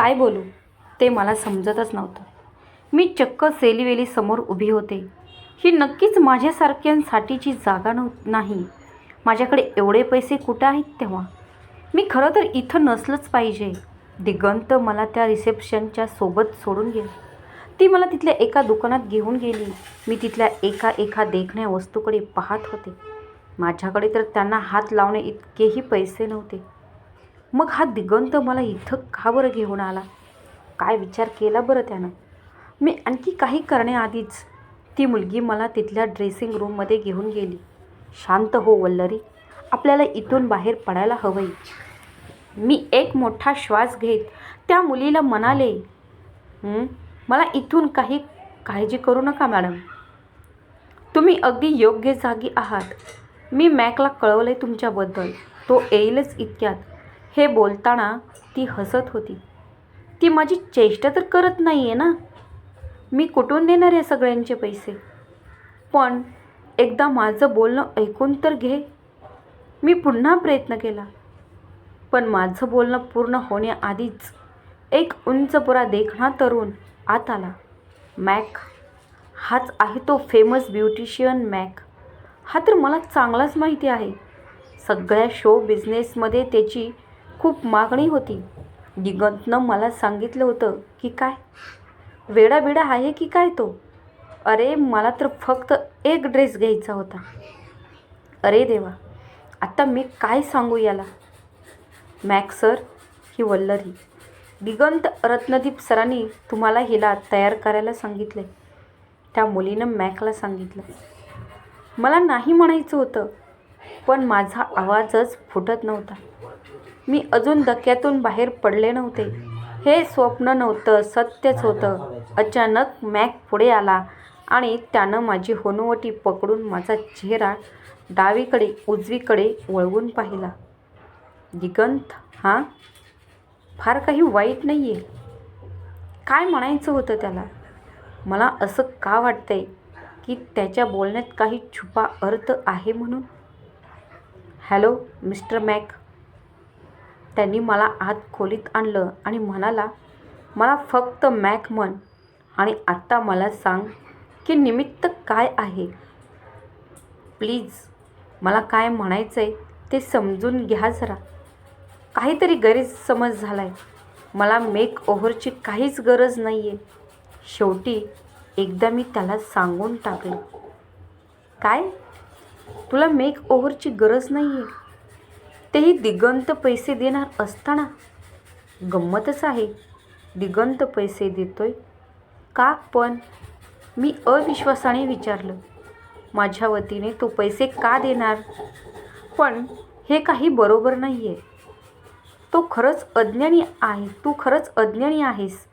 काय बोलू? ते मला समजतच नव्हतं. मी चक्क सेलीवेली समोर उभी होते. ही नक्कीच माझ्यासारख्यांसाठीची जागा नव्ह नाही. माझ्याकडे एवढे पैसे कुठं आहेत तेव्हा? मी खरं तर इथं नसलंच पाहिजे. दिगंत मला त्या रिसेप्शनच्या सोबत सोडून गेलं. ती मला तिथल्या एका दुकानात घेऊन गेली. मी तिथल्या एका एका देखण्या वस्तूकडे पाहत होते. माझ्याकडे तर त्यांना हात लावणे इतकेही पैसे नव्हते. मग हा दिगंत मला इथं का बरं घेऊन आला? काय विचार केला बरं त्यानं? मी आणखी काही करण्याआधीच ती मुलगी मला तिथल्या ड्रेसिंग रूममध्ये घेऊन गेली. शांत हो वल्लरी. आपल्याला इथून बाहेर पडायला हवंय. मी एक मोठा श्वास घेत त्या मुलीला म्हणाले मला इथून काही काळजी करू नका मॅडम. तुम्ही अगदी योग्य जागी आहात. मी मॅकला कळवलं आहे तुमच्याबद्दल. तो येईलच इतक्यात. हे बोलताना ती हसत होती. ती माझी चेष्टा तर करत नाही आहे ना? मी कुठून देणार आहे सगळ्यांचे पैसे? पण एकदा माझं बोलणं ऐकून तर घे. मी पुन्हा प्रयत्न केला. पण माझं बोलणं पूर्ण होण्याआधीच एक उंच पुरा देखणा तरुण आत आला. मॅक. हाच आहे तो फेमस ब्युटिशियन मॅक. हा तर मला चांगलाच माहिती आहे. सगळ्या शो बिझनेसमध्ये त्याची खूप मागणी होती. दिगंतनं मला सांगितलं होतं की काय? वेडाबिडा आहे की काय तो? अरे मला तर फक्त एक ड्रेस घ्यायचा होता. अरे देवा आत्ता मी काय सांगू याला? मॅक सर ही वल्लरी. दिगंत रत्नदीप सरांनी तुम्हाला हिला तयार करायला सांगितले. त्या मुलीनं मॅकला सांगितलं. मला नाही म्हणायचं होतं पण माझा आवाजच फुटत नव्हता. मी अजून धक्क्यातून बाहेर पडले नव्हते. हे स्वप्न नव्हतं सत्यच होतं. अचानक मॅक पुढे आला आणि त्यानं माझी होनवटी पकडून माझा चेहरा डावीकडे उजवीकडे वळवून पाहिला. दिगंत हां? फार काही वाईट नाही आहे काय म्हणायचं होतं त्याला? मला असं का वाटतंय की त्याच्या बोलण्यात काही छुपा अर्थ आहे म्हणून? Hello mister Mac. त्यांनी मला आत खोलीत आणलं आणि म्हणाला मला फक्त मॅक म्हण आणि आत्ता मला सांग की निमित्त काय आहे. प्लीज मला काय म्हणायचं आहे ते समजून घ्या जरा. काहीतरी गैरसमज झाला आहे मला मेक ओव्हरची काहीच गरज नाही आहे शेवटी एकदा मी त्याला सांगून टाकलं. काय? तुला मेक ओव्हरची गरज नाही आहे तेही दिगंत पैसे देणार असताना. गंमतच आहे. दिगंत पैसे देतोय. का पण? मी अविश्वासाने विचारलं. माझ्या वतीने तो पैसे का देणार? पण हे काही बरोबर नाही आहे तो खरंच अज्ञानी आहे. तू खरंच अज्ञानी आहेस.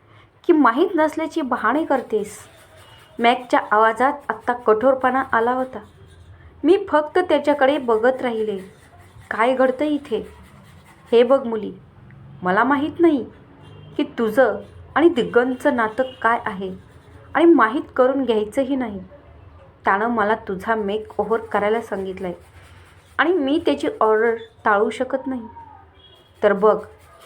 की माहीत नसल्याची बहाणे करतेस? मॅकच्या आवाजात आत्ता कठोरपणा आला होता. मी फक्त त्याच्याकडे बघत राहिले. काय घडतं इथे? हे बघ मुली मला माहीत नाही की तुझं आणि दिग्गंचं नातं काय आहे आणि माहीत करून घ्यायचंही नाही. त्यानं मला तुझा मेक ओव्हर करायला सांगितलं आहे आणि मी त्याची ऑर्डर टाळू शकत नाही. तर बघ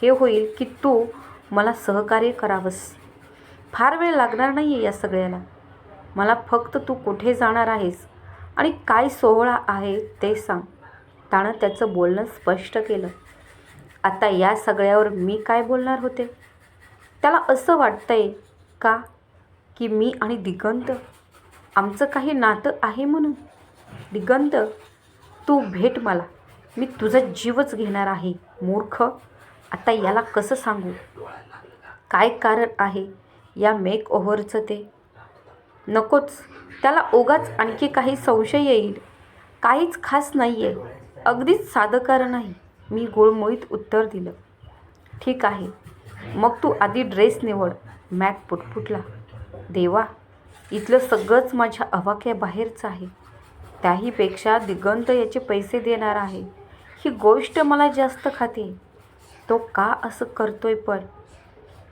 हे होईल की तू मला सहकार्य करावंस. फार वेळ लागणार नाही आहे या सगळ्याला. मला फक्त तू कुठे जाणार आहेस आणि काय सोहळा आहे ते सांग. त्यानं त्याचं बोलणं स्पष्ट केलं. आता या सगळ्यावर मी काय बोलणार होते? त्याला असं वाटतंय का? की मी आणि दिगंत? आमचं काही नातं आहे म्हणून? दिगंत तू भेट मला. मी तुझा जीवच घेणार आहे मूर्ख. आता याला कसं सांगू? काय कारण आहे या मेक ओव्हरचं ते? नकोच. त्याला ओगाच आणखी काही संशय येईल. काहीच खास नाही आहे अगदीच साधं कारण आहे मी गोळमोळीत उत्तर दिलं. ठीक आहे. मग तू आधी ड्रेस निवड. मॅक पुटपुटला. देवा इथलं सगळंच माझ्या अवाक्याबाहेरचं आहे. त्याहीपेक्षा दिगंत याचे पैसे देणार आहे. ही गोष्ट मला जास्त खाते. तो का असं करतोय पण?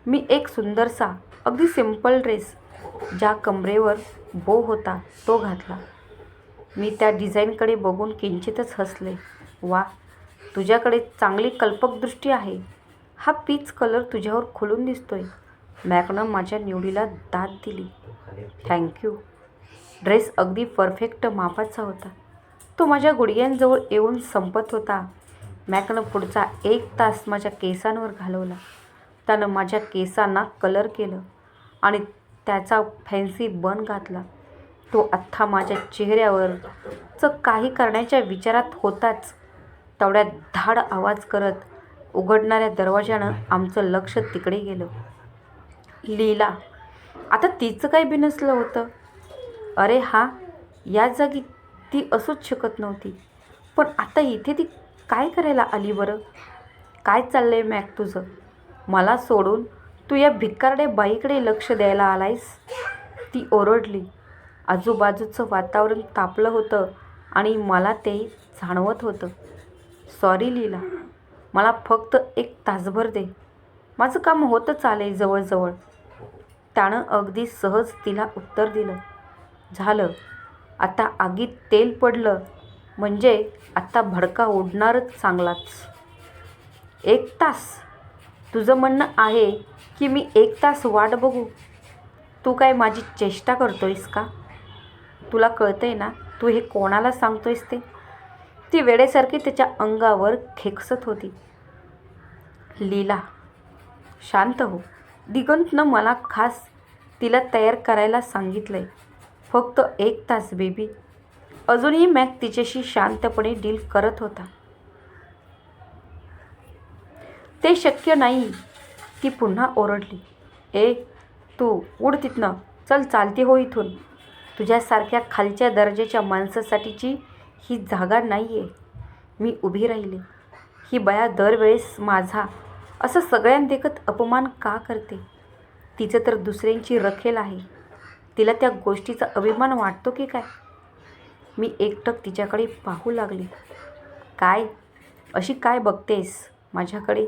मी एक सुंदरसा अगदी सिंपल ड्रेस ज्या कमरेवर बो होता तो घातला. मी त्या डिझाईनकडे बघून किंचितच हसले. वा तुझ्याकडे चांगली कल्पकदृष्टी आहे. हा पीच कलर तुझ्यावर खुलून दिसतोय. मॅकनं माझ्या निवडीला दाद दिली. थँक्यू ड्रेस अगदी परफेक्ट मापाचा होता. तो माझ्या गुडघ्यांजवळ येऊन संपत होता. मॅकनं पुढचा एक तास माझ्या केसांवर घालवला. त्यानं माझ्या केसांना कलर केलं आणि त्याचा फॅन्सी बन घातला. तो आत्ता माझ्या चेहऱ्यावर च काही करण्याच्या विचारात होताच. तेवढ्यात धाड आवाज करत उघडणाऱ्या दरवाजानं आमचं लक्ष तिकडे गेलं. लीला आता तिचं काय बिनसलं होतं? अरे हा या जागी ती असूच शकत नव्हती. पण आता इथे ती काय करायला आली बरं? काय चाललंय मॅक तुझं? मला सोडून तू या भिकारड्या बाईकडे लक्ष द्यायला आलायस? ती ओरडली. आजूबाजूचं वातावरण तापलं होतं आणि मला ते जाणवत होतं. सॉरी लीला. मला फक्त एक तासभर दे. माझं काम होतं चालेल जवळजवळ. त्यानं अगदी सहज तिला उत्तर दिलं. झालं. आता आगीत तेल पडलं. म्हणजे आता भडका उडणारच चांगलाच. एक तास. तुझं म्हणणं आहे की मी एक तास वाट बघू? तू काय माझी चेष्टा करतोयस का? तुला कळतंय ना? तू हे कोणाला सांगतोयस ते? ती वेळेसारखी त्याच्या अंगावर खेकसत होती. लीला शांत हो. दिगंतनं मला खास तिला तयार करायला सांगितलंय. फक्त एक तास बेबी. अजूनही मॅक तिच्याशी शांतपणे डील करत होता. ते शक्य नाही. ती पुन्हा ओरडली. ए तू उड तिथनं. चल चालती हो इथून. तुझ्यासारख्या खालच्या दर्जाच्या माणसासाठीची ही जागा नाही आहे मी उभी राहिले. ही बया दरवेळेस माझा असं सगळ्यांदेखत अपमान का करते? तिचं तर दुसऱ्यांची रखेल आहे. तिला त्या गोष्टीचा अभिमान वाटतो की काय? मी एकटक तिच्याकडे पाहू लागले. काय? अशी काय बघतेस? माझ्याकडे?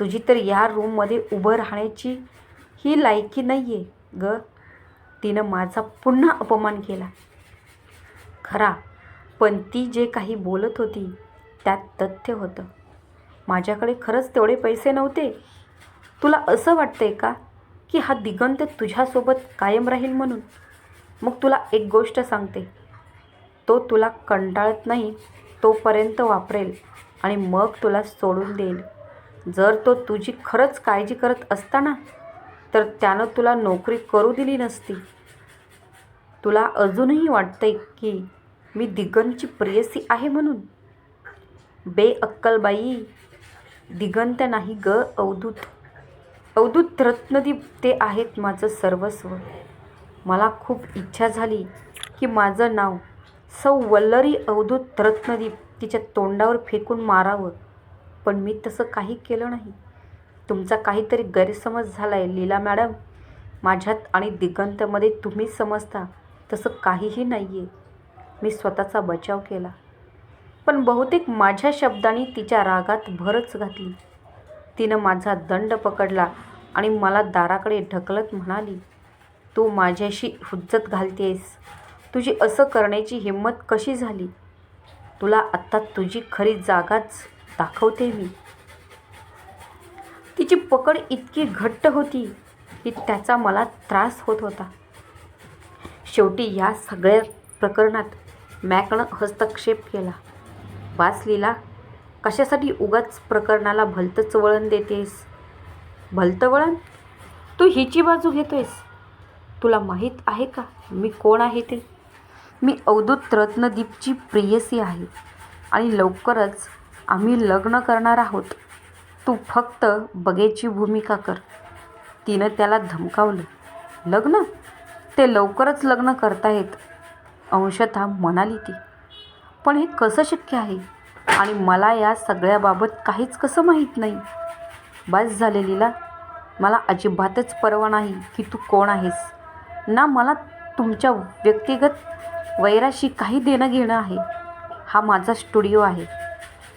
तुझी तर या रूममध्ये उभं राहण्याची ही लायकी नाही आहे ग. तिनं माझा पुन्हा अपमान केला. खरा पण ती जे काही बोलत होती त्यात तथ्य होतं. माझ्याकडे खरंच तेवढे पैसे नव्हते. तुला असं वाटतंय का की हा दिगंत तुझ्यासोबत कायम राहील म्हणून? मग तुला एक गोष्ट सांगते. तो तुला कंटाळत नाही तोपर्यंत वापरेल आणि मग तुला सोडून देईल. जर तो तुझी खरंच काळजी करत असताना तर त्यानं तुला नोकरी करू दिली नसती. तुला अजूनही वाटतंय की मी दिगंतची प्रेयसी आहे म्हणून? बेअक्कलबाई दिगंत नाही ग अवधूत. अवधूत रत्नदीप ते आहेत माझं सर्वस्व. मला खूप इच्छा झाली की माझं नाव सौ वल्लरी अवधूत रत्नदीप तिच्या तोंडावर फेकून मारावं. पण मी तसं काही केलं नाही. तुमचा काहीतरी गैरसमज झाला आहे लीला मॅडम. माझ्यात आणि दिगंतमध्ये तुम्ही समजता तसं काहीही नाही आहे मी स्वतःचा बचाव केला. पण बहुतेक माझ्या शब्दांनी तिच्या रागात भरच घातली. तिनं माझा दंड पकडला आणि मला दाराकडे ढकलत म्हणाली तू माझ्याशी हुज्जत घालतेस तुझी असं करण्याची हिंमत कशी झाली? तुला आत्ता तुझी खरी जागाच दाखवते मी. तिची पकड इतकी घट्ट होती की त्याचा मला त्रास होत होता. शेवटी या सगळ्या प्रकरणात मॅकनं हस्तक्षेप केला. वास लीला कशासाठी उगाच प्रकरणाला भलतंच वळण देतेस? भलतं वळण? तू हिची बाजू घेतोयस? तुला माहीत आहे का मी कोण आहे ते? मी अवधूत रत्नदीपची प्रेयसी आहे आणि लवकरच आम्ही लग्न करणार आहोत. तू फक्त बगेची भूमिका कर. तिनं त्याला धमकावलं. लग्न? ते लवकरच लग्न करतायत अंशतः म्हणाली ती. पण हे कसं शक्य आहे? आणि मला या सगळ्याबाबत काहीच कसं माहीत नाही? बस झालेलीला मला अजिबातच परवा नाही की तू कोण आहेस. ना मला तुमच्या व्यक्तिगत वैराशी काही देणं घेणं आहे. हा माझा स्टुडिओ आहे.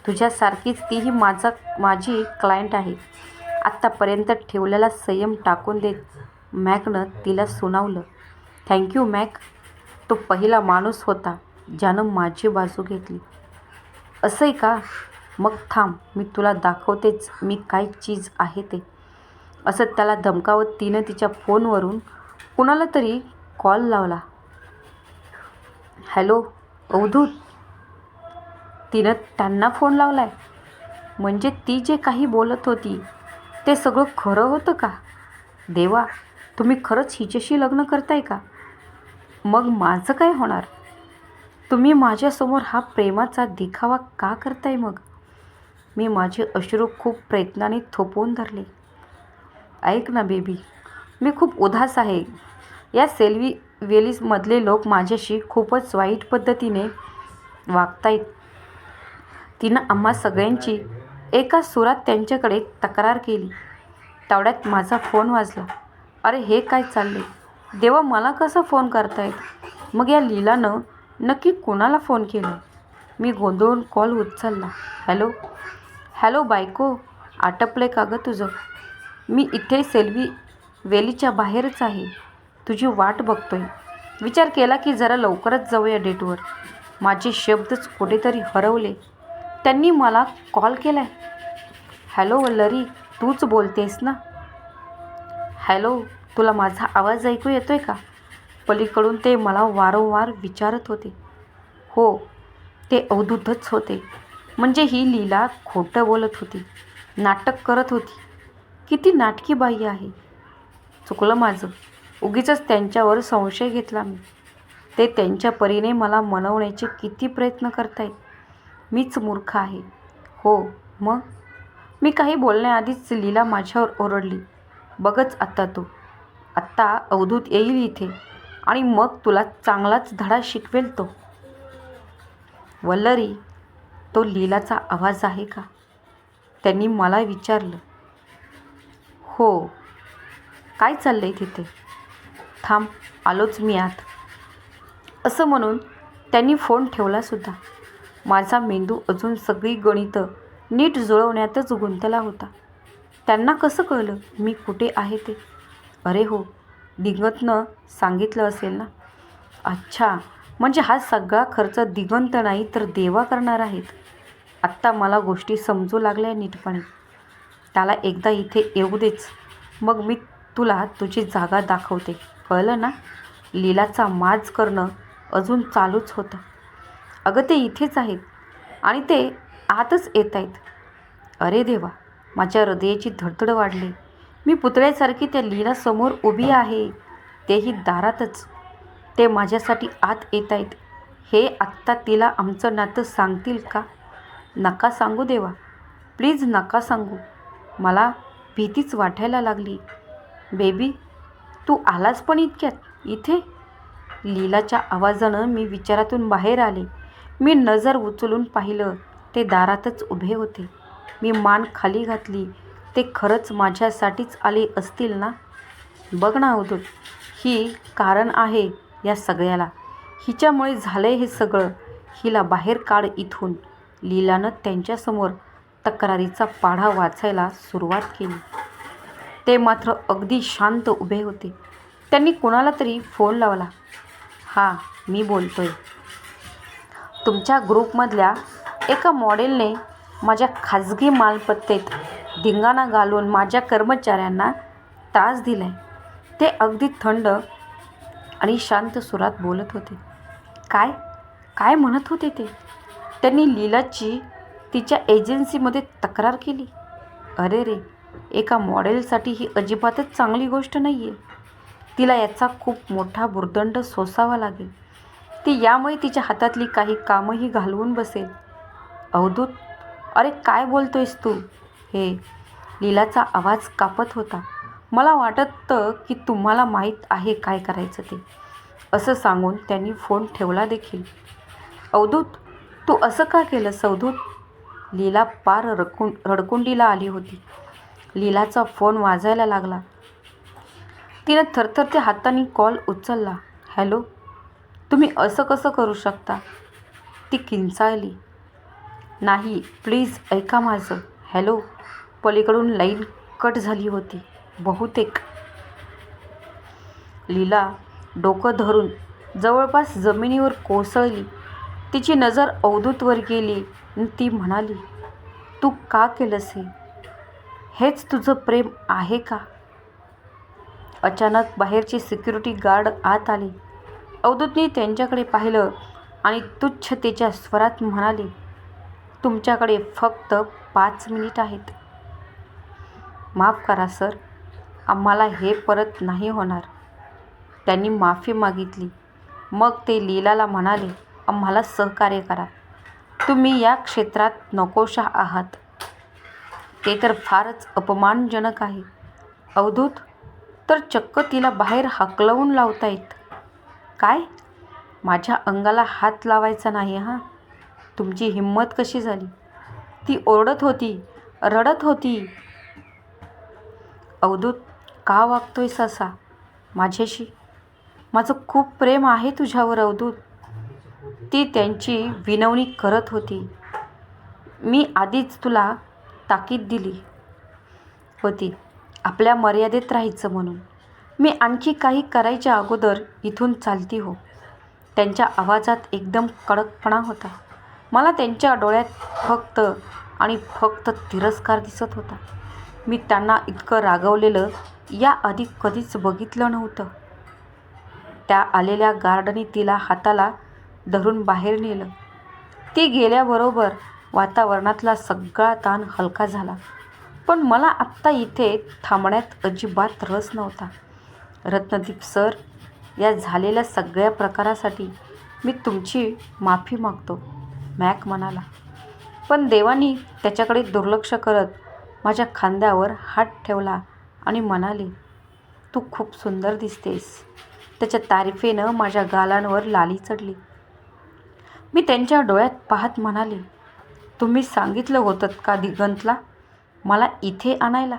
तुझ्यासारखीच तीही माझा माझी क्लायंट आहे. आत्तापर्यंत ठेवलेला संयम टाकून देत मॅकनं तिला सुनावलं. Thank you Mac. तो पहिला माणूस होता ज्यानं माझी बाजू घेतली. असंही का? मग थांब मी तुला दाखवतेच मी काय चीज आहे ते. असं त्याला धमकावत तिनं तिच्या फोनवरून कुणाला तरी कॉल लावला. हॅलो अवधूत. तिनं त्यांना फोन लावलाय. म्हणजे ती जे काही बोलत होती ते सगळं खरं होतं का? देवा तुम्ही खरंच हिच्याशी लग्न करताय का? मग माझं काय होणार? तुम्ही माझ्यासमोर हा प्रेमाचा दिखावा का करताय मग? मी माझे अश्रू खूप प्रयत्नाने थोपवून धरले. ऐक ना बेबी मी खूप उदास आहे. या सेल्वी वेलीजमधले लोक माझ्याशी खूपच वाईट पद्धतीने वागतायत. तिनं आम्हा सगळ्यांची एका सुरात त्यांच्याकडे तक्रार केली. तेवढ्यात माझा फोन वाजला. अरे हे काय चालले देवा मला कसं फोन करतायत? मग या लीलानं नक्की कोणाला फोन केला? मी गोंधळून कॉल उचलला. हॅलो? हॅलो बायको? आटपले का गं तुझं? मी इथे सेल्वी वेलीच्या बाहेरच आहे. तुझी वाट बघतोय. विचार केला की जरा लवकरच जाऊया डेटवर. माझे शब्दच कुठेतरी हरवले. त्यांनी मला कॉल केला आहे हॅलो वल्लरी तूच बोलतेस ना? हॅलो तुला माझा आवाज ऐकू येतो आहे का? पलीकडून ते मला वारंवार विचारत होते. हो ते अवधूतच होते. म्हणजे ही लीला खोटं बोलत होती. नाटक करत होती. किती नाटकी बाई आहे. चुकलं माझं. उगीच त्यांच्यावर संशय घेतला मी. ते त्यांच्या परीने मला मनवण्याचे किती प्रयत्न करतायत. मीच मूर्ख आहे. हो मग? मी काही बोलण्याआधीच लीला माझ्यावर ओरडली. बघच आत्ता तू. आत्ता अवधूत येईल इथे. आणि मग तुला चांगलाच धडा शिकवेल तो. वल्लरी तो लीलाचा आवाज आहे का? त्यांनी मला विचारलं. हो. काय चाललं आहे तिथे? थांब आलोच मी आत. असं म्हणून त्यांनी फोन ठेवलासुद्धा माझा मेंदू अजून सगळी गणितं नीट जुळवण्यातच गुंतला होता. त्यांना कसं कळलं? मी कुठे आहे ते? अरे हो दिगंतनं सांगितलं असेल ना? अच्छा म्हणजे हा सगळा खर्च दिगंत नाही तर देवा करणार आहेत. आत्ता मला गोष्टी समजू लागल्या नीटपणे. त्याला एकदा इथे येऊ देच. मग मी तुला तुझी जागा दाखवते. कळलं ना? लीलाचा माज करणं अजून चालूच होतं. अगं ते इथेच आहेत. आणि ते आतच येत आहेत. अरे देवा माझ्या हृदयाची धडधड वाढली. मी पुतळ्यासारखी त्या लीलासमोर उभी आहे. तेही दारातच. ते माझ्यासाठी आत येत आहेत. हे आत्ता तिला आमचं नातं सांगतील का? नका सांगू देवा. प्लीज नका सांगू. मला भीतीच वाटायला लागली. बेबी तू आलास पण इतक्यात? इथे? लीलाच्या आवाजानं मी विचारातून बाहेर आले. मी नजर उचलून पाहिलं ते दारातच उभे होते. मी मान खाली घातली ते खरंच माझ्यासाठीच आले असतील ना? बघ ना अवधूत ही कारण आहे या सगळ्याला. हिच्यामुळे झालं हे सगळं. हिला बाहेर काढ इथून. लीलानं त्यांच्यासमोर तक्रारीचा पाढा वाचायला सुरुवात केली. ते मात्र अगदी शांत उभे होते. त्यांनी कुणाला तरी फोन लावला. हां मी बोलतोय. तुमच्या ग्रुपमधल्या एका मॉडेलने माझ्या खाजगी मालमत्तेत धिंगाणा घालून माझ्या कर्मचाऱ्यांना त्रास दिला आहे ते अगदी थंड आणि शांत सुरात बोलत होते. काय? काय म्हणत होते ते? त्यांनी लीलाची तिच्या एजन्सीमध्ये तक्रार केली. अरे रे एका मॉडेलसाठी ही अजिबातच चांगली गोष्ट नाही आहे तिला याचा खूप मोठा भुर्दंड सोसावा लागेल. ती यामुळे तिच्या हातातली काही कामंही घालवून बसेल. अवधूत अरे काय बोलतोयस तू? हे लीलाचा आवाज कापत होता. मला वाटतं की तुम्हाला माहीत आहे काय करायचं ते. असं सांगून त्यांनी फोन ठेवला देखील. अवधूत तू असं का केलं अवधूत? लीला पार रडकुं रडकुंडीला आली होती. लीलाचा फोन वाजायला लागला. तिनं थरथरत्या हाताने कॉल उचलला. हॅलो तुम्ही असं कसं करू शकता? ती किंचाळली. नाही प्लीज ऐका माझं. हॅलो? पलीकडून लाईन कट झाली होती. बहुतेक. लीला डोकं धरून जवळपास जमिनीवर कोसळली. तिची नजर अवधूतवर गेली ती म्हणाली तू का केलंस हे? हेच तुझं प्रेम आहे का? अचानक बाहेरची सिक्युरिटी गार्ड आत आली. अवधूतने त्यांच्याकडे पाहिलं आणि तुच्छतेच्या स्वरात म्हणाले तुमच्याकडे फक्त पाच मिनिट आहेत. माफ करा सर. आम्हाला हे परत नाही होणार. त्यांनी माफी मागितली. मग ते लीलाला म्हणाले आम्हाला सहकार्य करा. तुम्ही या क्षेत्रात नकोशा आहात. ते तर फारच अपमानजनक आहे. अवधूत तर चक्क तिला बाहेर हाकलवून लावतायत. काय? माझ्या अंगाला हात लावायचा नाही हां? तुमची हिंमत कशी झाली? ती ओरडत होती रडत होती. अवधूत का वागतोयस असा माझ्याशी? माझं खूप प्रेम आहे तुझ्यावर अवधूत. ती त्यांची विनवणी करत होती. मी आधीच तुला ताकीद दिली होती. आपल्या मर्यादेत राहायचं म्हणून. मी आणखी काही करायच्या अगोदर इथून चालती हो. त्यांच्या आवाजात एकदम कडकपणा होता. मला त्यांच्या डोळ्यात फक्त आणि फक्त तिरस्कार दिसत होता. मी त्यांना इतकं रागवलेलं याआधी कधीच बघितलं नव्हतं. त्या आलेल्या गार्डनी तिला हाताला धरून बाहेर नेलं. ती गेल्याबरोबर वातावरणातला सगळा ताण हलका झाला. पण मला आत्ता इथे थांबण्यात अजिबात रस नव्हता. रत्नदीप सर या झालेल्या सगळ्या प्रकारासाठी मी तुमची माफी मागतो मॅक म्हणाला. पण देवानी त्याच्याकडे दुर्लक्ष करत माझ्या खांद्यावर हात ठेवला आणि म्हणाले तू खूप सुंदर दिसतेस. त्याच्या तारीफेनं माझ्या गालांवर लाली चढली. मी त्यांच्या डोळ्यात पाहत म्हणाले तुम्ही सांगितलं होतं का दिगंतला? मला इथे आणायला.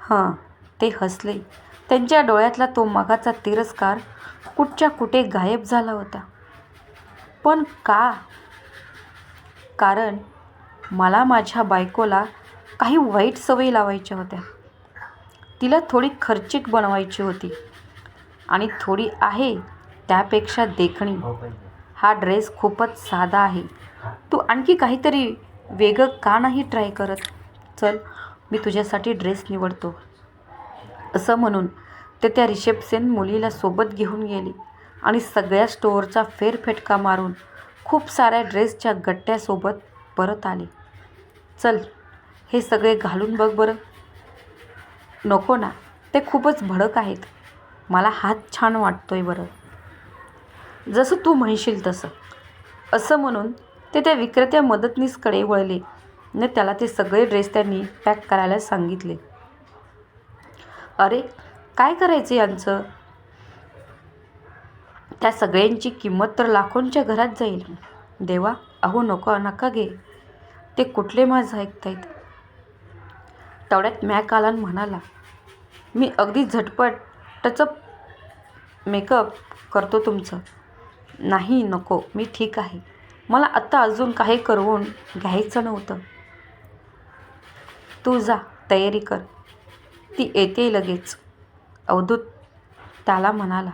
हां ते हसले. त्यांच्या डोळ्यातला तो मगाचा तिरस्कार कुठच्या कुठे गायब झाला होता. पण का? कारण मला माझ्या बायकोला काही वाईट सवयी लावायच्या होत्या. तिला थोडी खर्चिक बनवायची होती. आणि थोडी आहे त्यापेक्षा देखणी. हा ड्रेस खूपच साधा आहे. तू आणखी काहीतरी वेगळं का नाही ट्राय करत? चल मी तुझ्यासाठी ड्रेस निवडतो. असं म्हणून ते त्या रिसेप्शन मुलीला सोबत घेऊन गेले आणि सगळ्या स्टोअरचा फेरफेटका मारून खूप साऱ्या ड्रेसच्या गट्ट्यासोबत परत आले. चल हे सगळे घालून बघ बरं. नको ना ते खूपच भडक आहेत. मला हात छान वाटतोय बरं. जसं तू म्हणशील तसं. असं म्हणून ते त्या विक्रेत्या मदतनीसकडे वळले न त्याला ते सगळे ड्रेस त्यांनी पॅक करायला सांगितले. अरे काय करायचं यांचं? त्या सगळ्यांची किंमत तर लाखोंच्या घरात जाईल. देवा अहो नको नका घे ते कुठले माझं ऐकतायत? तेवढ्यात मॅक आला आणि म्हणाला मी अगदी झटपटच मेकअप करतो तुमचं. नाही नको मी ठीक आहे. मला आत्ता अजून काही करवून घ्यायचं नव्हतं. तू जा तयारी कर. ती येते लगेच अवधूत त्याला म्हणाला.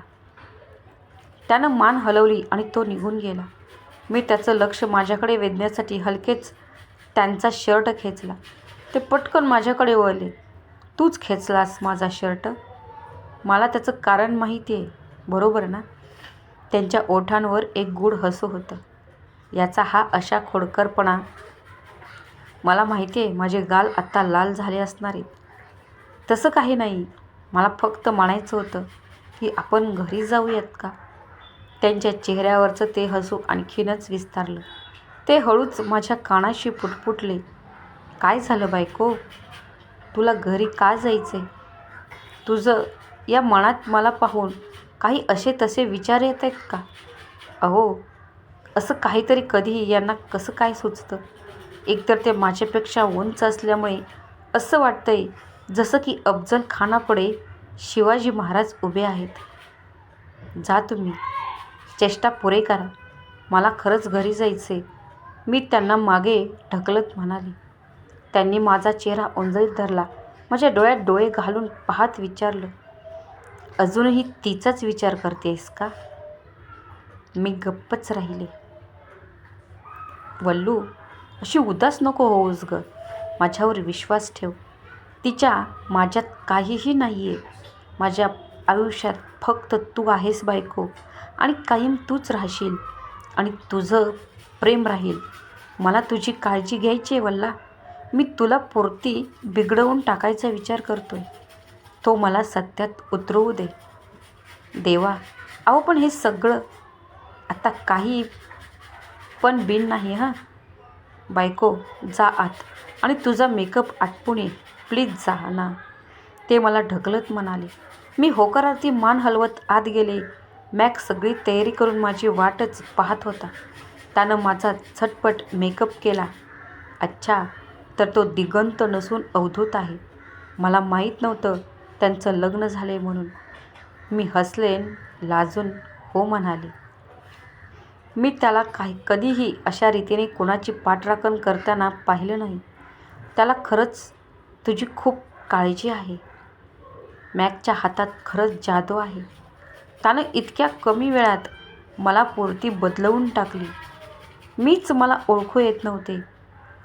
त्यानं मान हलवली आणि तो निघून गेला. मी त्याचं लक्ष माझ्याकडे वेधण्यासाठी हलकेच त्यांचा शर्ट खेचला. ते पटकन माझ्याकडे वळले. तूच खेचलास माझा शर्ट? मला त्याचं कारण माहिती आहे बरोबर ना? त्यांच्या ओठांवर एक गूढ हसू होतं. याचा हा अशा खोडकरपणा मला माहिती आहे माझे गाल आत्ता लाल झाले असणार आहेत. तसं काही नाही. मला फक्त म्हणायचं होतं की आपण घरी जाऊयात का? त्यांच्या चेहऱ्यावरचं ते हसू आणखीनच विस्तारलं. ते हळूच माझ्या कानाशी पुटपुटले. काय झालं बायको? तुला घरी का जायचं आहे तुझं या मनात मला पाहून काही असे तसे विचार येत आहेत का? अहो असं काहीतरी कधीही यांना कसं काय सुचतं? एकतर ते माझ्यापेक्षा उंच असल्यामुळे असं वाटतंय जसं की अफजल खानापुढे शिवाजी महाराज उभे आहेत. जा तुम्ही. चेष्टा पुरे करा. मला खरंच घरी जायचे मी त्यांना मागे ढकलत म्हणाले. त्यांनी माझा चेहरा ओंजळीत धरला. माझ्या डोळ्यात डोळे घालून पाहत विचारलं. अजूनही तिचाच विचार करतेस का? मी गप्पच राहिले. वल्लू अशी उदास नको होऊस ग. माझ्यावर विश्वास ठेव. तिच्या माझ्यात काहीही नाही आहे माझ्या आयुष्यात फक्त तू आहेस बायको आणि कायम तूच राहशील आणि तुझं प्रेम राहील. मला तुझी काळजी घ्यायची आहे वल्ला. मी तुला पुरती बिघडवून टाकायचा विचार करतो आहे तो मला सत्यात उतरवू दे. देवा अहो पण हे सगळं आता काही पण बिन नाही हां? बायको जा आत आणि तुझा मेकअप आटपून ये. प्लीज जा ना. ते मला ढकलत म्हणाले. मी होकारार्थी मान हलवत आत गेले. मॅक सगळी तयारी करून माझी वाटच पाहत होता. त्यानं माझा झटपट मेकअप केला. अच्छा तर तो दिगंत नसून अवधूत आहे. मला माहीत नव्हतं त्यांचं लग्न झाले म्हणून. मी हसलेन लाजून हो म्हणाले. मी त्याला काही कधीही अशा रीतीने कोणाची पाठराखण करताना पाहिलं नाही. त्याला खरंच तुझी खूप काळजी आहे. मॅकच्या हातात खरंच जादू आहे. त्यानं इतक्या कमी वेळात मला पुरती बदलवून टाकली. मीच मला ओळखू येत नव्हते.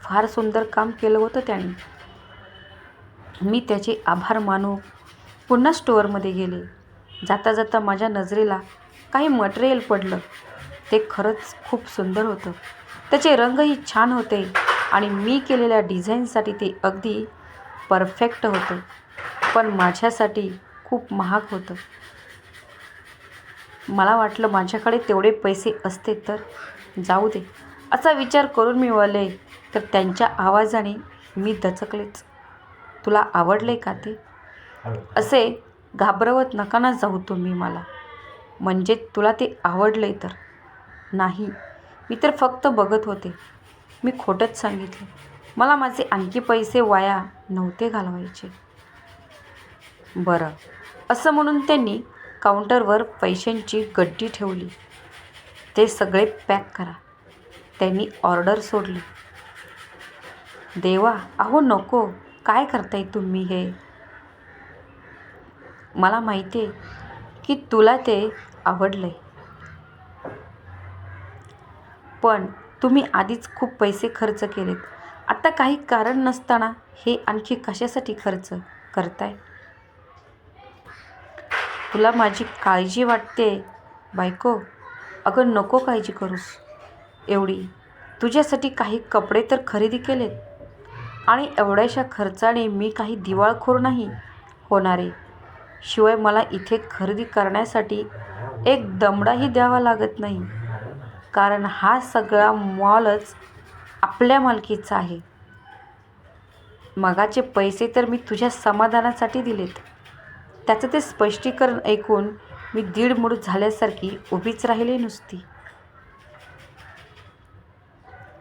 फार सुंदर काम केलं होतं त्याने. मी त्याचे आभार मानू पुन्हा स्टोअरमध्ये गेले. जाता जाता माझ्या नजरेला काही मटेरियल पडलं. ते खरंच खूप सुंदर होतं. त्याचे रंगही छान होते आणि मी केलेल्या डिझाईनसाठी ते अगदी परफेक्ट होतं. पण माझ्यासाठी खूप महाग होतं. मला वाटलं माझ्याकडे तेवढे पैसे असते तर जाऊ दे. असा विचार करून मी वळले तर त्यांच्या आवाजाने मी दचकलेच. तुला आवडले का ते? असे घाबरवत नका ना जाऊ तुम्ही मला. म्हणजे तुला ते आवडले तर. नाही. मी तर फक्त बघत होते. मी खोटंच सांगितलं. मला माझे आणखी पैसे वाया नव्हते घालवायचे. बरं. असं म्हणून त्यांनी काउंटरवर पैशांची गड्डी ठेवली. ते सगळे पॅक करा. त्यांनी ऑर्डर सोडली. देवा अहो नको. काय करताय तुम्ही हे? मला माहिती आहे की तुला ते आवडलं पण तुम्ही आधीच खूप पैसे खर्च केलेत. आता काही कारण नसताना हे आणखी कशासाठी खर्च करताय? तुला माझी काळजी वाटते बायको? अगं नको काळजी करूस. एवढी. तुझ्यासाठी काही कपडे तर खरेदी केलेत. आणि एवढ्याशा खर्चाने मी काही दिवाळखोर नाही. होणारे. शिवाय मला इथे खरेदी करण्यासाठी एक दमडाही द्यावा लागत नाही. कारण हा सगळा मॉलच आपल्या मालकीचा आहे. मगाचे पैसे तर मी तुझ्या समाधानासाठी दिलेत. त्याचं ते स्पष्टीकरण ऐकून मी दीड मूड झाल्यासारखी उभीच राहिली नुसती.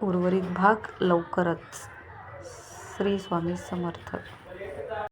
उर्वरित भाग लवकरच श्री स्वामी समर्थ.